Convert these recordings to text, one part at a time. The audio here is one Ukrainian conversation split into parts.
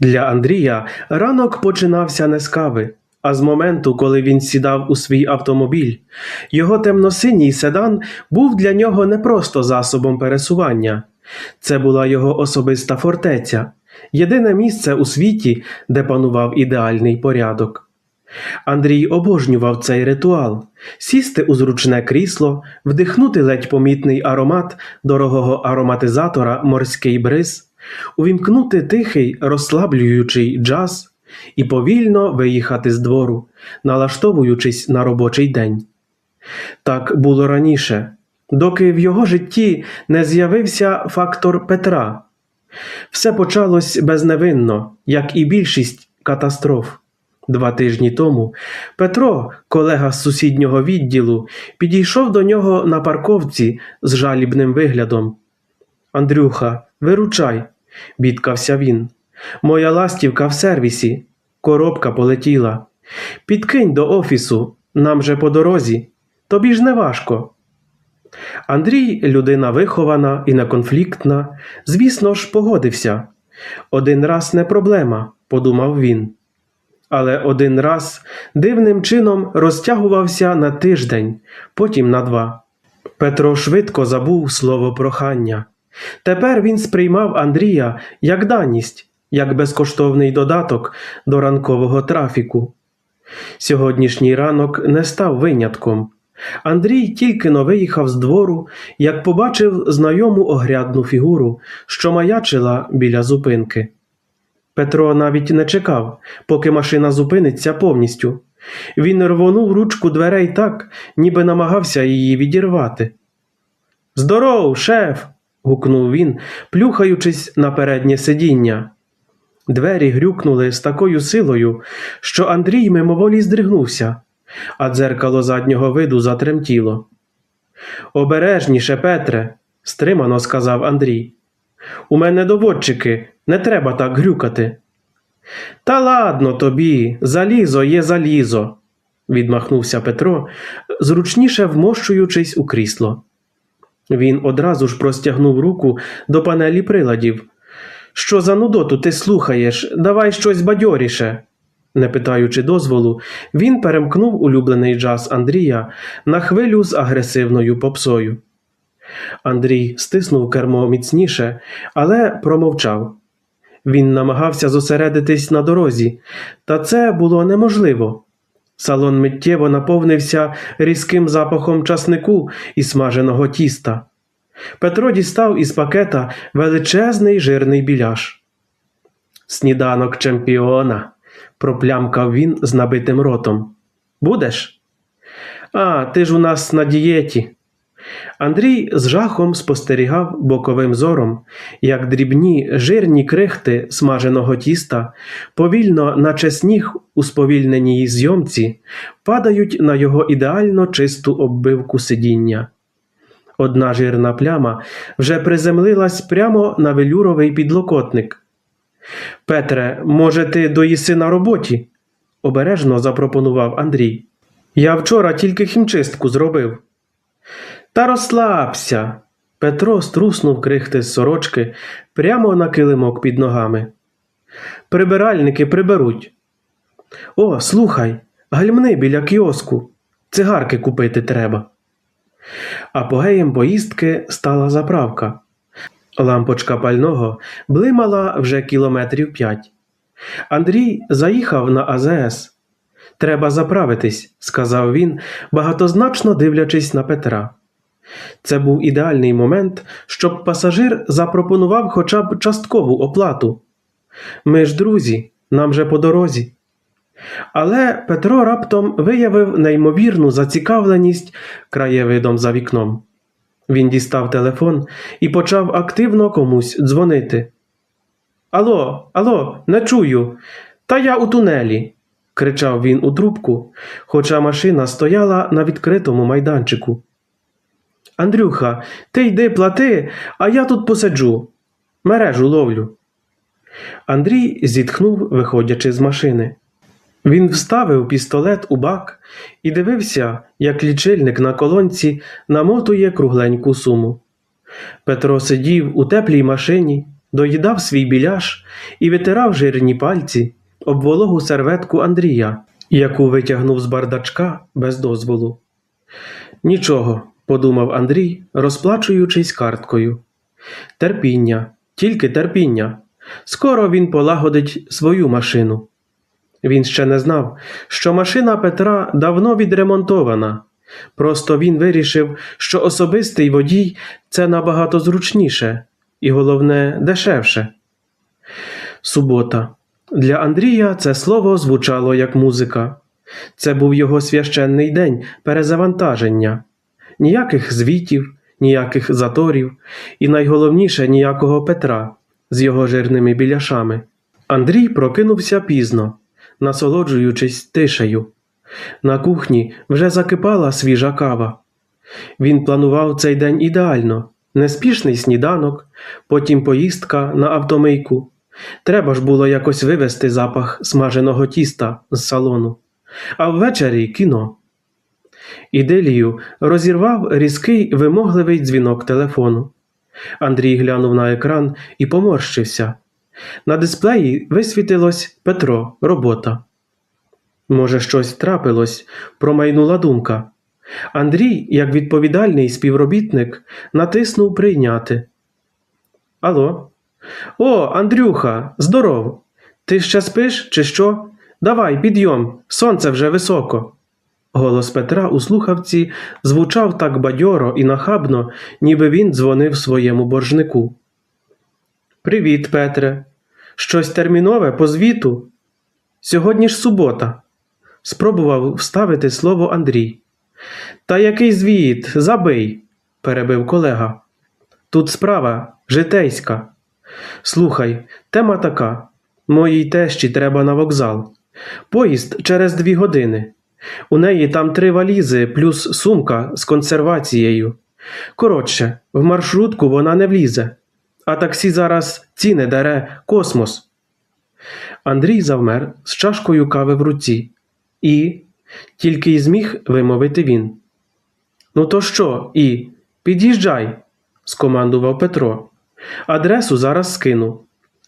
Для Андрія ранок починався не з кави, а з моменту, коли він сідав у свій автомобіль. Його темно-синій седан був для нього не просто засобом пересування. Це була його особиста фортеця, єдине місце у світі, де панував ідеальний порядок. Андрій обожнював цей ритуал сісти у зручне крісло, вдихнути ледь помітний аромат дорогого ароматизатора морський бриз, увімкнути тихий розслаблюючий джаз і повільно виїхати з двору, налаштовуючись на робочий день. Так було раніше, доки в його житті не з'явився фактор Петра. Все почалось безневинно, як і більшість катастроф. Два тижні тому Петро, колега з сусіднього відділу, підійшов до нього на парковці з жалібним виглядом. Андрюха, виручай, бідкався він. Моя ластівка в сервісі, коробка полетіла. Підкинь до офісу, нам же по дорозі. Тобі ж не важко. Андрій, людина вихована і неконфліктна, звісно ж, погодився. Один раз не проблема, подумав він. Але один раз дивним чином розтягувався на тиждень, потім на два. Петро швидко забув слово прохання. Тепер він сприймав Андрія як даність, як безкоштовний додаток до ранкового трафіку. Сьогоднішній ранок не став винятком. Андрій тільки но виїхав з двору, як побачив знайому огрядну фігуру, що маячила біля зупинки. Петро навіть не чекав, поки машина зупиниться повністю. Він рвонув ручку дверей так, ніби намагався її відірвати. Здоров, шеф. Гукнув він, плюхаючись на переднє сидіння. Двері грюкнули з такою силою, що Андрій мимоволі здригнувся, а дзеркало заднього виду затремтіло. Обережніше, Петре, стримано сказав Андрій. У мене доводчики, не треба так грюкати. Та ладно тобі, залізо є залізо, відмахнувся Петро, зручніше вмощуючись у крісло. Він одразу ж простягнув руку до панелі приладів. Що за нудоту ти слухаєш? Давай щось бадьоріше. Не питаючи дозволу, він перемкнув улюблений джаз Андрія на хвилю з агресивною попсою. Андрій стиснув кермо міцніше, але промовчав. Він намагався зосередитись на дорозі, та це було неможливо. Салон миттєво наповнився різким запахом часнику і смаженого тіста. Петро дістав із пакета величезний жирний біляш. Сніданок чемпіона, проплямкав він з набитим ротом. Будеш? А, ти ж у нас на дієті. Андрій з жахом спостерігав боковим зором, як дрібні жирні крихти смаженого тіста, повільно, наче сніг у сповільненій зйомці, падають на його ідеально чисту оббивку сидіння. Одна жирна пляма вже приземлилась прямо на велюровий підлокотник. Петре, може, ти доїси на роботі? обережно запропонував Андрій. Я вчора тільки хімчистку зробив. Та розслабся. Петро струснув крихти з сорочки прямо на килимок під ногами. Прибиральники приберуть. О, слухай, гальмни біля кіоску. Цигарки купити треба. Апогеєм поїздки стала заправка. Лампочка пального блимала вже кілометрів п'ять. Андрій заїхав на АЗС. Треба заправитись, сказав він, багатозначно дивлячись на Петра. Це був ідеальний момент, щоб пасажир запропонував хоча б часткову оплату. Ми ж друзі, нам же по дорозі. Але Петро раптом виявив неймовірну зацікавленість краєвидом за вікном. Він дістав телефон і почав активно комусь дзвонити. Алло, алло, не чую. Та я у тунелі, кричав він у трубку, хоча машина стояла на відкритому майданчику. Андрюха, ти йди плати, а я тут посиджу. Мережу ловлю. Андрій зітхнув, виходячи з машини. Він вставив пістолет у бак і дивився, як лічильник на колонці намотує кругленьку суму. Петро сидів у теплій машині, доїдав свій біляш і витирав жирні пальці об вологу серветку Андрія, яку витягнув з бардачка без дозволу. Нічого, подумав Андрій, розплачуючись карткою. Терпіння, тільки терпіння. Скоро він полагодить свою машину. Він ще не знав, що машина Петра давно відремонтована. Просто він вирішив, що особистий водій це набагато зручніше і, головне, дешевше. Субота. Для Андрія це слово звучало як музика. Це був його священний день перезавантаження. Ніяких звітів, ніяких заторів і найголовніше ніякого Петра з його жирними біляшами. Андрій прокинувся пізно, насолоджуючись тишею. На кухні вже закипала свіжа кава. Він планував цей день ідеально: неспішний сніданок, потім поїздка на автомийку. Треба ж було якось вивести запах смаженого тіста з салону, а ввечері кіно. Іделію розірвав різкий вимогливий дзвінок телефону. Андрій глянув на екран і поморщився. На дисплеї висвітилось Петро, робота. Може, щось трапилось, промайнула думка. Андрій, як відповідальний співробітник, натиснув прийняти. Алло? О, Андрюха, здоров! Ти ще спиш, чи що? Давай, підйом, сонце вже високо. Голос Петра у слухавці звучав так бадьоро і нахабно, ніби він дзвонив своєму боржнику. Привіт, Петре. Щось термінове по звіту? Сьогодні ж субота. Спробував вставити слово Андрій. Та який звіт? Забий, перебив колега. Тут справа житейська. Слухай, тема така. Моїй тещі треба на вокзал. Поїзд через дві години. У неї там три валізи плюс сумка з консервацією. Коротше, в маршрутку вона не влізе, а таксі зараз ціни дере космос. Андрій завмер з чашкою кави в руці. І тільки й зміг вимовити він. Ну, то що, і? Під'їжджай, скомандував Петро. Адресу зараз скину.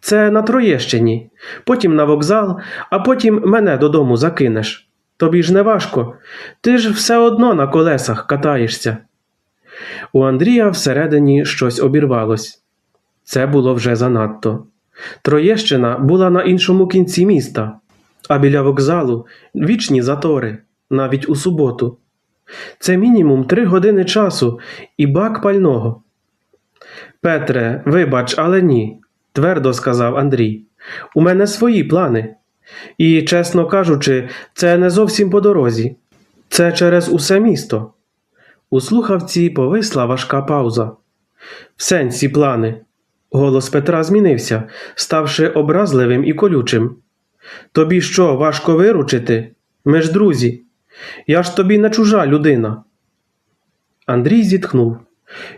Це на Троєщині, потім на вокзал, а потім мене додому закинеш. Тобі ж не важко, ти ж все одно на колесах катаєшся. У Андрія всередині щось обірвалось. Це було вже занадто. Троєщина була на іншому кінці міста, а біля вокзалу вічні затори, навіть у суботу. Це мінімум три години часу і бак пального. Петре, вибач, але ні, твердо сказав Андрій. У мене свої плани. І, чесно кажучи, це не зовсім по дорозі. Це через усе місто. У слухавці повисла важка пауза. В сенсі плани. Голос Петра змінився, ставши образливим і колючим. Тобі що, важко виручити? Ми ж друзі. Я ж тобі не чужа людина. Андрій зітхнув.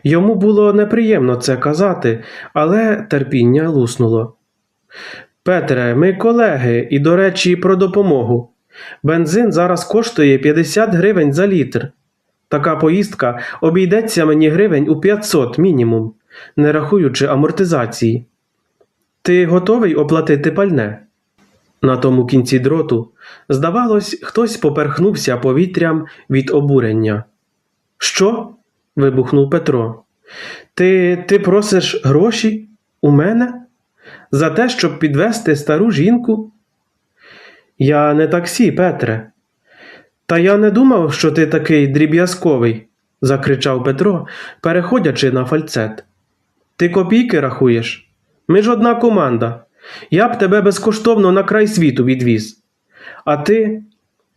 Йому було неприємно це казати, але терпіння луснуло. Петре, ми колеги, і, до речі, про допомогу. Бензин зараз коштує 50 гривень за літр. Така поїздка обійдеться мені гривень у 500 мінімум, не рахуючи амортизації. Ти готовий оплатити пальне? На тому кінці дроту, здавалось, хтось поперхнувся повітрям від обурення. Що? вибухнув Петро. Ти ти просиш гроші у мене? За те, щоб підвести стару жінку? Я не таксі, Петре. Та я не думав, що ти такий дріб'язковий, закричав Петро, переходячи на фальцет. Ти копійки рахуєш? Ми ж одна команда. Я б тебе безкоштовно на край світу відвіз. А ти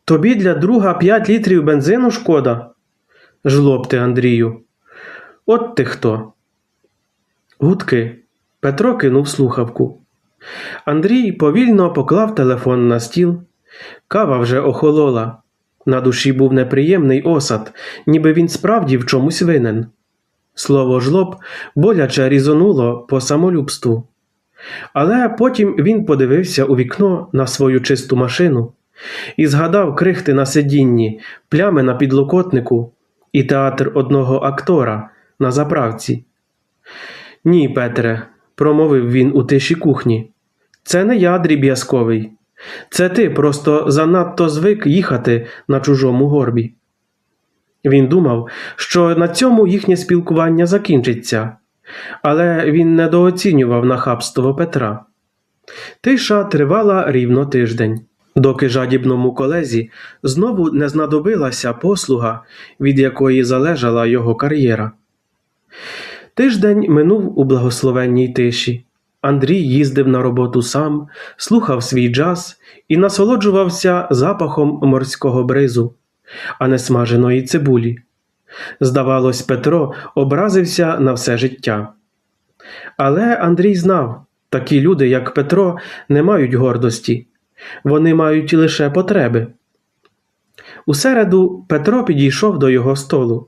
тобі для друга п'ять літрів бензину шкода? Жлоб ти, Андрію. От ти хто. Гудки. Петро кинув слухавку. Андрій повільно поклав телефон на стіл. Кава вже охолола. На душі був неприємний осад, ніби він справді в чомусь винен. Слово жлоб боляче різонуло по самолюбству. Але потім він подивився у вікно на свою чисту машину і згадав крихти на сидінні, плями на підлокотнику і театр одного актора на заправці. Ні, Петре, промовив він у тиші кухні. Це не я дріб'язковий. Це ти просто занадто звик їхати на чужому горбі. Він думав, що на цьому їхнє спілкування закінчиться, але він недооцінював нахабство Петра. Тиша тривала рівно тиждень, доки жадібному колезі знову не знадобилася послуга, від якої залежала його кар'єра. Тиждень минув у благословенній тиші. Андрій їздив на роботу сам, слухав свій джаз і насолоджувався запахом морського бризу, а не смаженої цибулі. Здавалось, Петро образився на все життя. Але Андрій знав, такі люди, як Петро, не мають гордості, вони мають лише потреби. У середу Петро підійшов до його столу.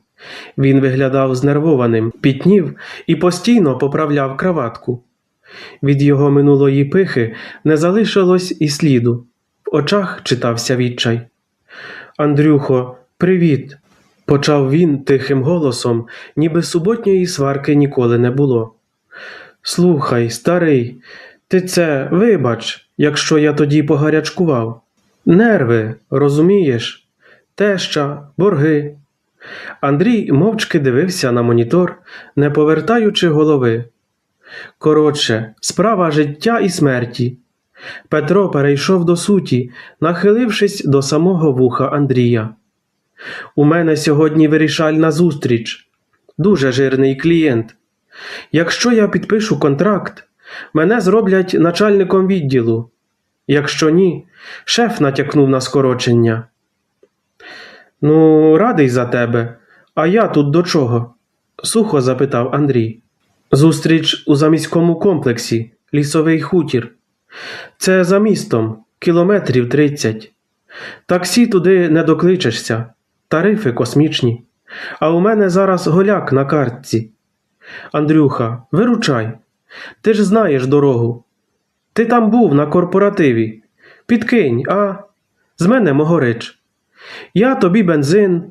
Він виглядав знервованим, пітнів і постійно поправляв краватку. Від його минулої пихи не залишилось і сліду. В очах читався відчай. Андрюхо, привіт. почав він тихим голосом, ніби суботньої сварки ніколи не було. Слухай, старий, ти це вибач, якщо я тоді погарячкував. Нерви, розумієш? Теща, борги. Андрій мовчки дивився на монітор, не повертаючи голови. Коротше, справа життя і смерті. Петро перейшов до суті, нахилившись до самого вуха Андрія. У мене сьогодні вирішальна зустріч. Дуже жирний клієнт. Якщо я підпишу контракт, мене зроблять начальником відділу. Якщо ні, шеф натякнув на скорочення. Ну, радий за тебе. А я тут до чого? сухо запитав Андрій. Зустріч у заміському комплексі, лісовий хутір. Це за містом, кілометрів тридцять. Таксі туди не докличешся, тарифи космічні. А у мене зараз голяк на картці. Андрюха, виручай. Ти ж знаєш дорогу. Ти там був на корпоративі. Підкинь, а з мене могорич. Я тобі бензин,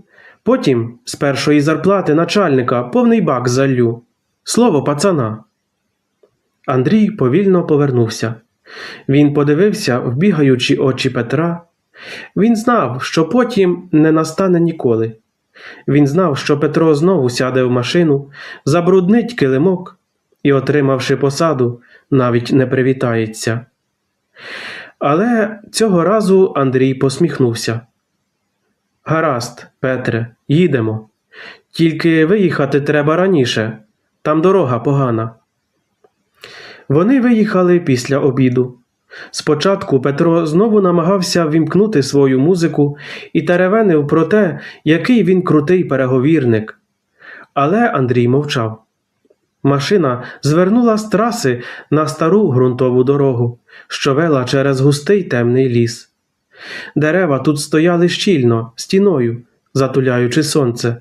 потім з першої зарплати начальника повний бак заллю. Слово пацана. Андрій повільно повернувся. Він подивився в бігаючі очі Петра. Він знав, що потім не настане ніколи. Він знав, що Петро знову сяде в машину, забруднить килимок і, отримавши посаду, навіть не привітається. Але цього разу Андрій посміхнувся. Гаразд, Петре, їдемо. Тільки виїхати треба раніше, там дорога погана. Вони виїхали після обіду. Спочатку Петро знову намагався вімкнути свою музику і теревенив про те, який він крутий переговірник. Але Андрій мовчав. Машина звернула з траси на стару ґрунтову дорогу, що вела через густий темний ліс. Дерева тут стояли щільно, стіною, затуляючи сонце.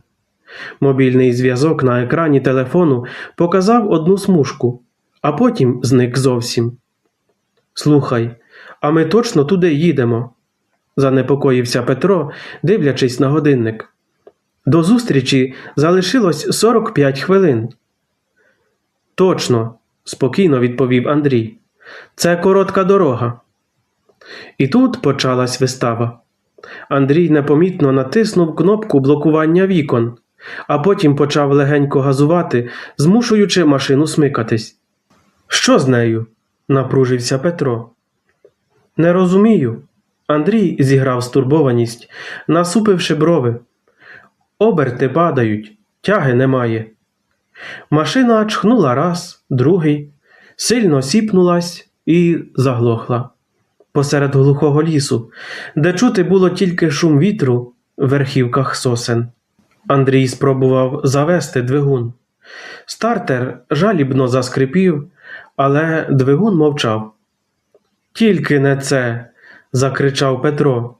Мобільний зв'язок на екрані телефону показав одну смужку, а потім зник зовсім. Слухай, а ми точно туди їдемо, занепокоївся Петро, дивлячись на годинник. До зустрічі залишилось 45 хвилин. Точно, спокійно відповів Андрій. Це коротка дорога. І тут почалась вистава. Андрій непомітно натиснув кнопку блокування вікон, а потім почав легенько газувати, змушуючи машину смикатись. Що з нею? напружився Петро. Не розумію. Андрій зіграв стурбованість, насупивши брови. Оберти падають, тяги немає. Машина чхнула раз, другий, сильно сіпнулась і заглохла посеред глухого лісу, де чути було тільки шум вітру в верхівках сосен. Андрій спробував завести двигун. Стартер жалібно заскрипів, але двигун мовчав. Тільки не це. закричав Петро.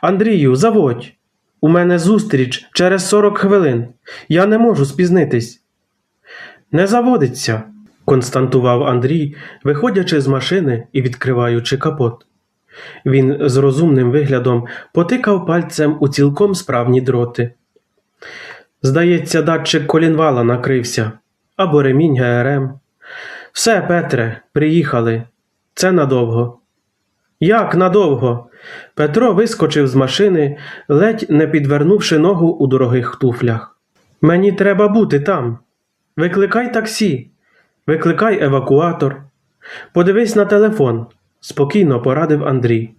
Андрію, заводь. У мене зустріч через сорок хвилин. Я не можу спізнитись. Не заводиться, константував Андрій, виходячи з машини і відкриваючи капот. Він з розумним виглядом потикав пальцем у цілком справні дроти. Здається, датчик колінвала накрився або ремінь ГРМ. Все, Петре, приїхали. Це надовго. Як надовго? Петро вискочив з машини, ледь не підвернувши ногу у дорогих туфлях. Мені треба бути там. Викликай таксі, викликай евакуатор. Подивись на телефон, спокійно порадив Андрій.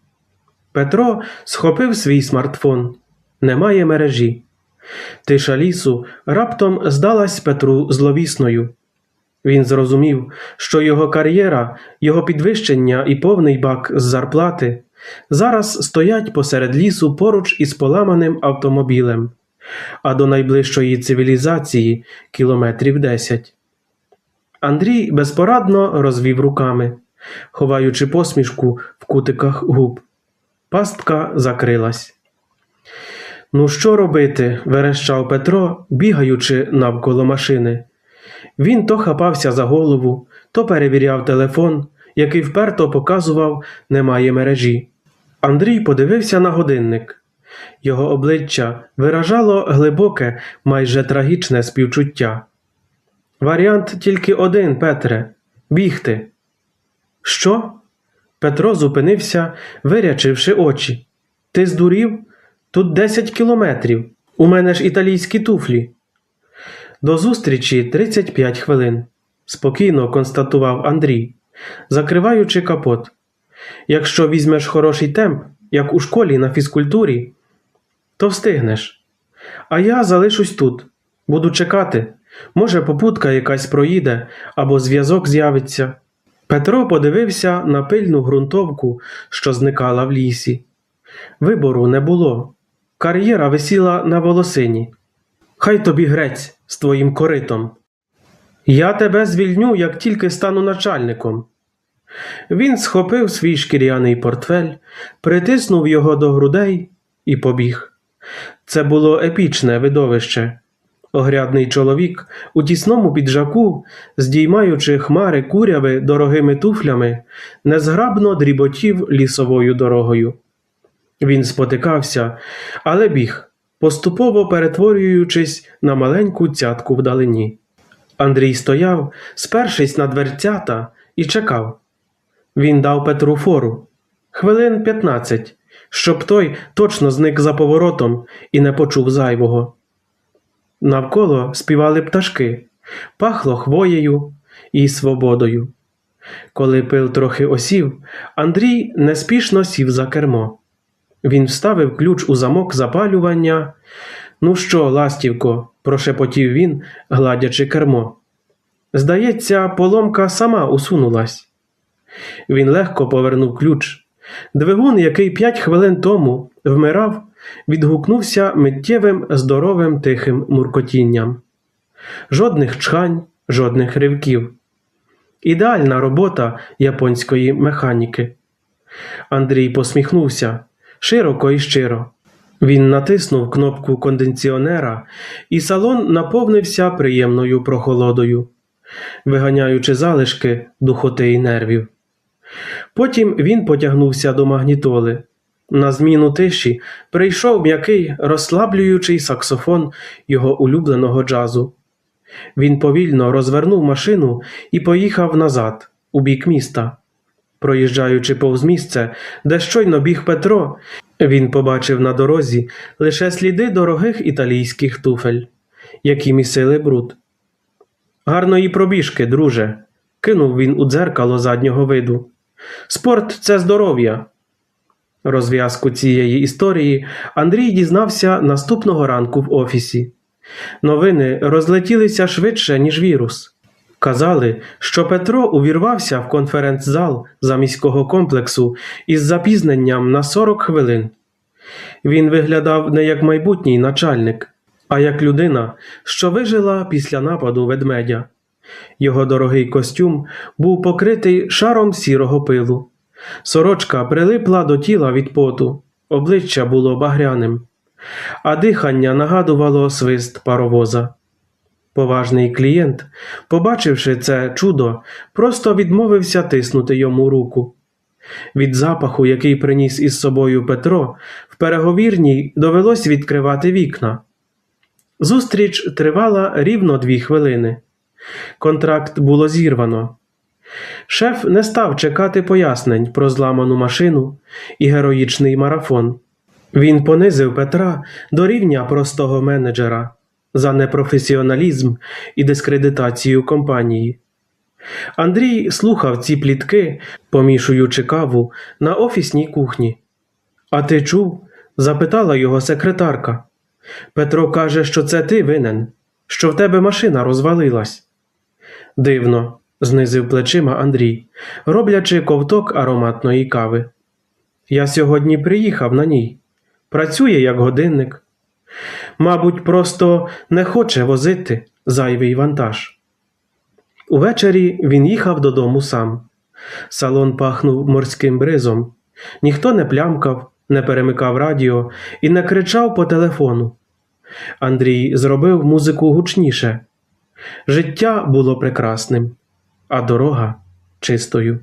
Петро схопив свій смартфон. Немає мережі. Тиша лісу раптом здалась Петру зловісною. Він зрозумів, що його кар'єра, його підвищення і повний бак з зарплати зараз стоять посеред лісу поруч із поламаним автомобілем, а до найближчої цивілізації кілометрів десять. Андрій безпорадно розвів руками, ховаючи посмішку в кутиках губ. Пастка закрилась. Ну, що робити? верещав Петро, бігаючи навколо машини. Він то хапався за голову, то перевіряв телефон, який вперто показував немає мережі. Андрій подивився на годинник. Його обличчя виражало глибоке, майже трагічне співчуття. Варіант тільки один, Петре бігти. Що? Петро зупинився, вирячивши очі. Ти здурів? Тут 10 кілометрів. У мене ж італійські туфлі. До зустрічі 35 хвилин, спокійно констатував Андрій, закриваючи капот. Якщо візьмеш хороший темп, як у школі на фізкультурі, то встигнеш. А я залишусь тут, буду чекати. Може, попутка якась проїде або зв'язок з'явиться. Петро подивився на пильну ґрунтовку, що зникала в лісі. Вибору не було. Кар'єра висіла на волосині. Хай тобі грець з твоїм коритом. Я тебе звільню, як тільки стану начальником. Він схопив свій шкіряний портфель, притиснув його до грудей і побіг. Це було епічне видовище. Огрядний чоловік у тісному піджаку, здіймаючи хмари куряви дорогими туфлями, незграбно дріботів лісовою дорогою. Він спотикався, але біг, поступово перетворюючись на маленьку цятку вдалині. Андрій стояв, спершись на дверцята, і чекав. Він дав Петру фору хвилин п'ятнадцять, щоб той точно зник за поворотом і не почув зайвого. Навколо співали пташки, пахло хвоєю і свободою. Коли пил трохи осів, Андрій неспішно сів за кермо. Він вставив ключ у замок запалювання. Ну що, ластівко, прошепотів він, гладячи кермо. Здається, поломка сама усунулась. Він легко повернув ключ. Двигун, який п'ять хвилин тому вмирав, відгукнувся миттєвим здоровим тихим муркотінням. Жодних чхань, жодних ривків. Ідеальна робота японської механіки. Андрій посміхнувся широко і щиро. Він натиснув кнопку кондиціонера, і салон наповнився приємною прохолодою, виганяючи залишки духоти і нервів. Потім він потягнувся до магнітоли. На зміну тиші прийшов м'який розслаблюючий саксофон його улюбленого джазу. Він повільно розвернув машину і поїхав назад, у бік міста. Проїжджаючи повз місце, де щойно біг Петро, він побачив на дорозі лише сліди дорогих італійських туфель, які місили бруд. Гарної пробіжки, друже, кинув він у дзеркало заднього виду. Спорт це здоров'я. Розв'язку цієї історії Андрій дізнався наступного ранку в офісі. Новини розлетілися швидше, ніж вірус. Казали, що Петро увірвався в конференц-зал заміського комплексу із запізненням на 40 хвилин. Він виглядав не як майбутній начальник, а як людина, що вижила після нападу ведмедя. Його дорогий костюм був покритий шаром сірого пилу. Сорочка прилипла до тіла від поту, обличчя було багряним, а дихання нагадувало свист паровоза. Поважний клієнт, побачивши це чудо, просто відмовився тиснути йому руку. Від запаху, який приніс із собою Петро, в переговірній довелось відкривати вікна. Зустріч тривала рівно дві хвилини. Контракт було зірвано. Шеф не став чекати пояснень про зламану машину і героїчний марафон. Він понизив Петра до рівня простого менеджера за непрофесіоналізм і дискредитацію компанії. Андрій слухав ці плітки, помішуючи каву на офісній кухні. А ти чув? запитала його секретарка. Петро каже, що це ти винен, що в тебе машина розвалилась. Дивно, знизив плечима Андрій, роблячи ковток ароматної кави. Я сьогодні приїхав на ній. Працює як годинник. Мабуть, просто не хоче возити зайвий вантаж. Увечері він їхав додому сам. Салон пахнув морським бризом. Ніхто не плямкав, не перемикав радіо і не кричав по телефону. Андрій зробив музику гучніше. Життя було прекрасним, а дорога чистою.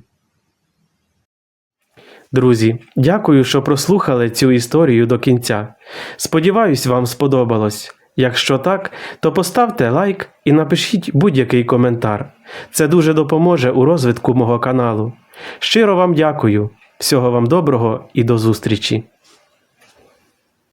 Друзі, дякую, що прослухали цю історію до кінця. Сподіваюсь, вам сподобалось. Якщо так, то поставте лайк і напишіть будь-який коментар. Це дуже допоможе у розвитку мого каналу. Щиро вам дякую. Всього вам доброго і до зустрічі!